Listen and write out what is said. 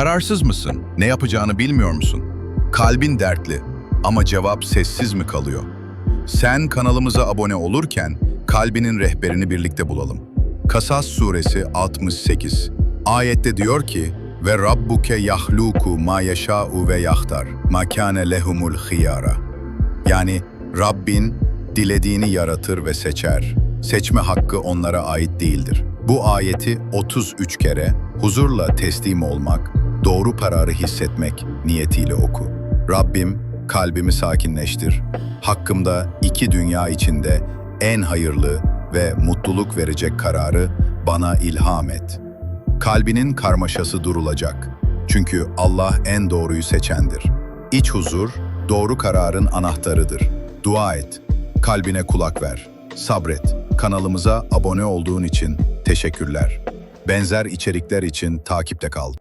Kararsız mısın? Ne yapacağını bilmiyor musun? Kalbin dertli ama cevap sessiz mi kalıyor? Sen kanalımıza abone olurken kalbinin rehberini birlikte bulalım. Kasas suresi 68. Ayette diyor ki ve rabbuke yahluku ma yeşâ'u ve yahtar ma kâne lehumul hiyara. Yani Rabbin dilediğini yaratır ve seçer. Seçme hakkı onlara ait değildir. Bu ayeti 33 kere huzurla teslim olmak, doğru kararı hissetmek niyetiyle oku. Rabbim kalbimi sakinleştir. Hakkımda iki dünya içinde en hayırlı ve mutluluk verecek kararı bana ilham et. Kalbinin karmaşası durulacak. Çünkü Allah en doğruyu seçendir. İç huzur, doğru kararın anahtarıdır. Dua et, kalbine kulak ver, sabret. Kanalımıza abone olduğun için teşekkürler. Benzer içerikler için takipte kal.